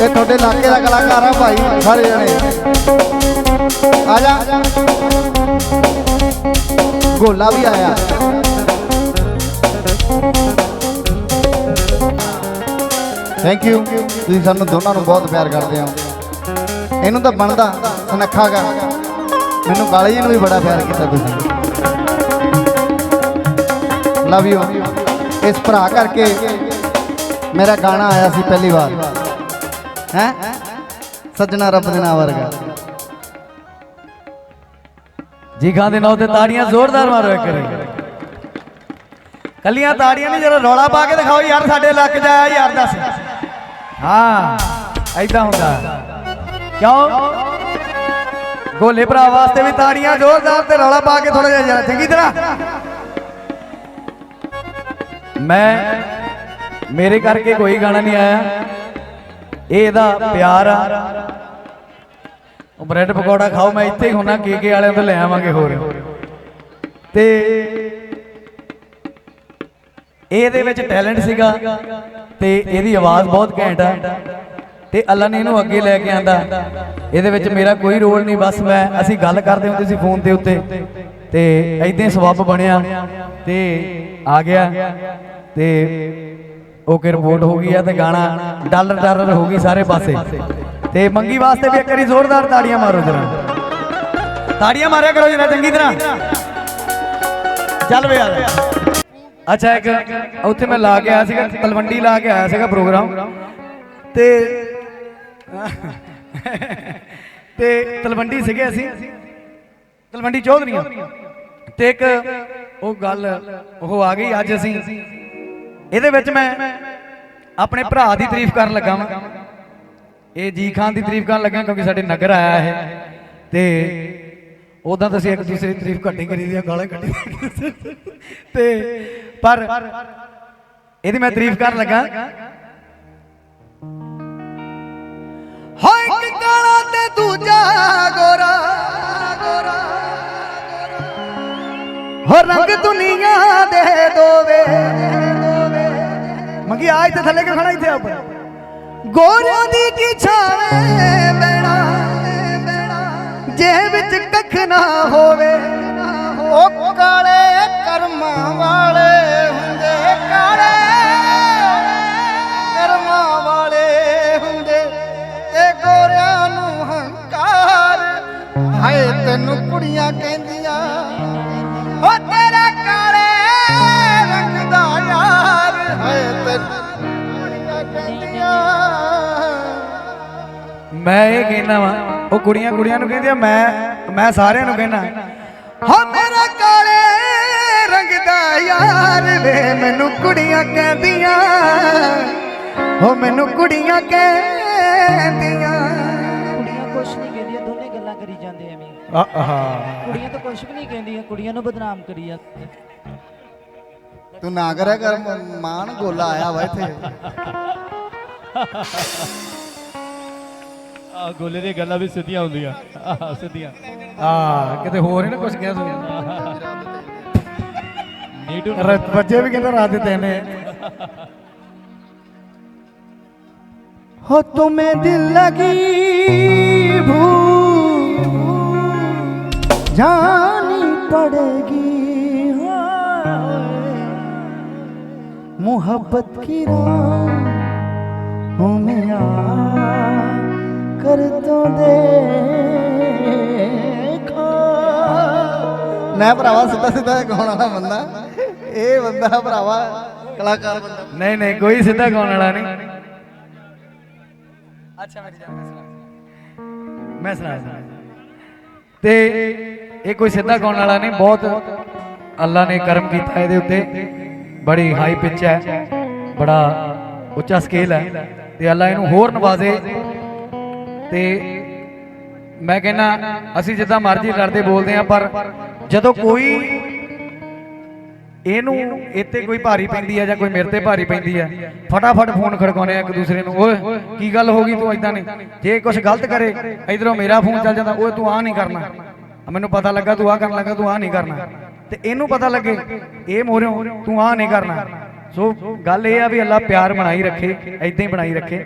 ਇਹ ਤੁਹਾਡੇ ਇਲਾਕੇ ਦਾ ਕਲਾਕਾਰ ਆ ਭਾਈ, ਸਾਰੇ ਜਣੇ। ਆ ਜਾ। ਗੋਲਾ ਵੀ ਆਇਆ। ਥੈਂਕ ਯੂ ਤੁਸੀਂ ਸਾਨੂੰ ਦੋਨਾਂ ਨੂੰ ਬਹੁਤ ਪਿਆਰ ਕਰਦੇ ਹੋ। ਇਹਨੂੰ ਤਾਂ ਬਣਦਾ, ਸੁਨੱਖਾ ਗਾ। ਮੈਨੂੰ ਕਾਲੇ ਜੀ ਨੂੰ ਵੀ ਬੜਾ ਪਿਆਰ ਕੀਤਾ ਤੁਸੀਂ। ਲਵ ਯੂ ਇਸ ਭਰਾ ਕਰਕੇ ਮੇਰਾ ਗਾਣਾ ਆਇਆ ਸੀ ਪਹਿਲੀ ਵਾਰ। ਹੈ? ਸੱਜਣਾ ਰੱਬ ਦੇ ਨਾਮ ਵਰਗਾ। ਜੀ ਖਾਨ ਦੇ ਨਾਂ ਤੇ ਤਾੜੀਆਂ ਜ਼ੋਰਦਾਰ ਮਾਰੋ ਇੱਕ ਵਾਰੀ। ਕੱਲੀਆਂ ਤਾੜੀਆਂ ਨਹੀਂ, ਜਰਾ ਰੌਲਾ ਪਾ ਕੇ ਦਿਖਾਓ ਯਾਰ ਸਾਡੇ ਲੱਕ ਜਾ, ਯਾਰ ਦੱਸ। ਹਾਂ ਐਦਾਂ ਹੁੰਦਾ। ਕਿਉਂ? ਗੋਲੇ ਭਰਾ ਵਾਸਤੇ ਵੀ ਤਾੜੀਆਂ ਜ਼ੋਰਦਾਰ ਤੇ ਰੌਲਾ ਪਾ ਕੇ ਥੋੜਾ ਜਿਹਾ ਜਰਾ, ਚੰਗੀ ਤਰ੍ਹਾਂ। ਮੈਂ, ਮੇਰੇ ਕਰਕੇ ਕੋਈ ਗਾਣਾ ਨਹੀਂ ਆਇਆ। ਇਹ ਇਹਦਾ ਪਿਆਰ ਆ। ਉਹ ਬ੍ਰੈਡ ਪਕੌੜਾ ਖਾਓ, ਮੈਂ ਇੱਥੇ ਹੀ ਹੁਣਾ ਕੇਕੇ ਵਾਲਿਆਂ ਤੋਂ ਲੈ ਆਵਾਂਗੇ ਹੋਰ। ਤੇ ਇਹਦੇ ਵਿੱਚ ਟੈਲੈਂਟ ਸੀਗਾ ਤੇ ਇਹਦੀ ਆਵਾਜ਼ ਬਹੁਤ ਘੈਂਟ ਆ। ਤੇ ਅੱਲਾ ਨੇ ਇਹਨੂੰ ਅੱਗੇ ਲੈ ਕੇ ਆਂਦਾ। ਇਹਦੇ ਵਿੱਚ ਮੇਰਾ ਕੋਈ ਰੋਲ ਨਹੀਂ, ਬਸ ਮੈਂ, ਅਸੀਂ ਗੱਲ ਕਰਦੇ ਹੁੰਦੇ ਸੀ ਫੋਨ ਦੇ ਉੱਤੇ। ਤੇ ਐਦਾਂ ਹੀ ਸਬੱਬ ਬਣਿਆ। ਤੇ ਆ ਗਿਆ। ਤੇ ਓਕੇ ਰਿਪੋਰਟ ਹੋ ਗਈ ਆ ਤੇ ਗਾਣਾ ਡਾਲਰ ਡਾਲਰ ਹੋ ਗਈ ਸਾਰੇ ਪਾਸੇ। ਤੇ ਮੰਗੀ ਵਾਸਤੇ ਵੀ ਇੱਕ ਵਾਰੀ ਜ਼ੋਰਦਾਰ ਤਾੜੀਆਂ ਮਾਰੋ ਜਰਾ। ਤਾੜੀਆਂ ਮਾਰਿਆ ਕਰੋ ਜਰਾ, ਚੰਗੀ ਤਰ੍ਹਾਂ। ਚੱਲ ਵੇ ਆ ਅੱਛਾ, ਇੱਕ ਉੱਥੇ ਮੈਂ ਲਾ ਕੇ ਆਇਆ ਸੀਗਾ, ਤਲਵੰਡੀ ਲਾ ਕੇ ਆਇਆ ਸੀਗਾ ਪ੍ਰੋਗਰਾਮ। ਤੇ ਤੇ ਤਲਵੰਡੀ ਸੀਗੇ ਅਸੀਂ। ਤਲਵੰਡੀ ਚੌਧਰੀਆਂ। ਤੇ ਇੱਕ ਉਹ ਗੱਲ ਉਹ ਆ ਗਈ, ਅੱਜ ਅਸੀਂ ਇਹਦੇ ਵਿੱਚ ਮੈਂ ਆਪਣੇ ਭਰਾ ਦੀ ਤਾਰੀਫ ਕਰਨ ਲੱਗਾ ਵਾਂ। ਇਹ ਜੀ ਖਾਨ ਦੀ ਤਾਰੀਫ ਕਰਨ ਲੱਗਾ ਕਿਉਂਕਿ ਸਾਡੇ ਨਗਰ ਆਇਆ ਹੈ ਤੇ ਉਦਾਂ ਤਾਂ ਅਸੀਂ ਇੱਕ ਦੂਸਰੇ ਦੀ ਤਾਰੀਫ ਘੱਟੀ ਕਰੀ ਦੀਆਂ ਗਾਲਾਂ ਕੱਢੀ ਤੇ ਪਰ ਇਹਦੀ ਮੈਂ ਤਾਰੀਫ ਕਰਨ ਲੱਗਾ। ਹੋਏ ਇੱਕ ਕਾਲਾ ਤੇ ਦੂਜਾ ਗੋਰਾ ਗੋਰਾ। ਹੋ ਰੰਗ ਦੁਨੀਆ ਦੇ ਦੋਵੇ। ਮੰਗੀ ਆਜ ਤੇ ਥੱਲੇ ਕਿ ਖੜਾ ਇੱਥੇ ਉੱਪਰ ਗੋਰਿਆਂ ਦੀ ਕੀ ਛਾਵੇਂ ਬੈਣਾ ਜੇ ਵਿੱਚ ਕੱਖ ਨਾ ਹੋਵੇ। ਉਹ ਕਾਲੇ ਕਰਮਾਂ ਵਾਲੇ ਹੁੰਦੇ, ਕਾਲੇ ਕਰਮਾਂ ਵਾਲੇ ਹੁੰਦੇ। ਤੇ ਗੋਰਿਆਂ ਨੂੰ ਹੰਕਾਰ, ਹਾਏ ਤੈਨੂੰ ਕੁੜੀਆਂ ਕਹਿੰਦੀਆਂ ਮੈਂ ਇਹ ਕਹਿਣਾ ਵਾ ਉਹ ਕੁੜੀਆਂ ਕੁੜੀਆਂ ਨੂੰ ਕਹਿੰਦੀਆਂ ਮੈਂ ਮੈਂ ਸਾਰਿਆਂ ਨੂੰ ਕਹਿਣਾ ਹਾਂ ਮੇਰਾ ਕਾਲੇ ਰੰਗ ਦਾ ਯਾਰ ਵੇ ਮੈਨੂੰ ਕੁੜੀਆਂ ਕਹਿੰਦੀਆਂ ਹੋ ਮੈਨੂੰ ਕੁੜੀਆਂ ਕਹਿੰਦੀਆਂ। ਕੁੜੀਆਂ ਕੁਛ ਨਹੀਂ ਕਹਿੰਦੀਆਂ ਦੋਨੇ ਗੱਲਾਂ ਕਰੀ ਜਾਂਦੇ ਐਵੇਂ। ਆਹਾ। ਕੁੜੀਆਂ ਤਾਂ ਕੁਛ ਵੀ ਨਹੀਂ ਕਹਿੰਦੀਆਂ ਕੁੜੀਆਂ ਨੂੰ ਬਦਨਾਮ ਕਰੀ ਜਾਂਦੇ। ਤੂੰ ਨਾ ਕਰਿਆ ਕਰ ਮ- ਮਾਨ ਗੋਲਾ ਆਇਆ ਵਾ ਇੱਥੇ। ਆ ਗੋਲੇ ਦੀਆਂ ਗੱਲਾਂ ਵੀ ਸਿੱਧੀਆਂ ਹੁੰਦੀਆਂ ਆਹ ਸਿੱਧੀਆਂ ਆ ਕਿਤੇ ਹੋਰ ਹੀ ਨਾ ਕੁਝ ਕਹਿ ਤੂੰ ਨੀਟੂ ਰ- ਬੱਚੇ ਵੀ ਕਹਿੰਦੇ ਰਾਤ ਦੇ ਤੈਨੇ हो तुम्हें दिल लगी भूल जानी पड़ेगी हाय। मोहब्बत की राहों में आ ਕਰਤੋਂ ਦੇਖੋ। ਮੈਂ ਭਰਾਵਾ ਸਿੱਧਾ ਸਿੱਧਾ ਗਾਉਣ ਵਾਲਾ ਬੰਦਾ। ਇਹ ਬੰਦਾ ਭਰਾਵਾ ਕਲਾਕਾਰ ਬੰਦਾ। ਨਹੀਂ ਨਹੀਂ ਕੋਈ ਸਿੱਧਾ ਗਾਉਣ ਵਾਲਾ ਨਹੀਂ। ਅੱਛਾ ਮੇਰੀ ਜਾਨ ਮੈਂ ਸੁਣਾ ਮੈਂ ਤੇ ਇਹ ਕੋਈ ਸਿੱਧਾ ਗਾਉਣ ਵਾਲਾ ਨਹੀਂ ਬਹੁਤ ਅੱਲਾ ਨੇ ਕਰਮ ਕੀਤਾ ਇਹਦੇ ਉੱਤੇ। ਬੜੀ ਹਾਈ ਪਿੱਚ ਹੈ ਬੜਾ ਉੱਚਾ ਸਕੇਲ ਹੈ। ਤੇ ਅੱਲਾ ਇਹਨੂੰ ਹੋਰ ਨਵਾਜ਼ੇ ਤੇ ਮੈਂ ਕਹਿੰਦਾ, ਅਸੀਂ ਜਿੱਦਾਂ ਮਰਜ਼ੀ ਲੜਦੇ ਬੋਲਦੇ ਆ ਪਰ ਜਦੋਂ ਕੋਈ ਇਹਨੂੰ ਇੱਥੇ ਕੋਈ ਭਾਰੀ ਪੈਂਦੀ ਹੈ ਜਾਂ ਕੋਈ ਮੇਰੇ ਤੇ ਭਾਰੀ ਪੈਂਦੀ ਹੈ ਫਟਾਫਟ ਫੋਨ ਖੜਕਾਉਣੇ ਆ ਇੱਕ ਦੂਸਰੇ ਨੂੰ, ਓਏ, ਕੀ ਗੱਲ ਹੋ ਗਈ ਤੂੰ ਇਦਾਂ ਨਹੀਂ? ਜੇ ਕੁਝ ਗਲਤ ਕਰੇ, ਇਧਰੋਂ ਮੇਰਾ ਫੋਨ ਚੱਲ ਜਾਂਦਾ, ਓਏ, ਤੂੰ ਆ ਨਹੀਂ ਕਰਨਾ। ਮੈਨੂੰ ਪਤਾ ਲੱਗਾ ਤੂੰ ਆ ਕਰਨ ਲੱਗਾ, ਤੂੰ ਆ ਨਹੀਂ ਕਰਨਾ। ਤੇ ਇਹਨੂੰ ਪਤਾ ਲੱਗੇ, ਇਹ ਮੋਰਿਓ, ਤੂੰ ਆ ਨਹੀਂ ਕਰਨਾ। ਸੋ ਗੱਲ ਇਹ ਆ ਵੀ ਅੱਲਾ ਪਿਆਰ ਬਣਾਈ ਰੱਖੇ ਐਦਾਂ ਹੀ ਬਣਾਈ ਰੱਖੇ।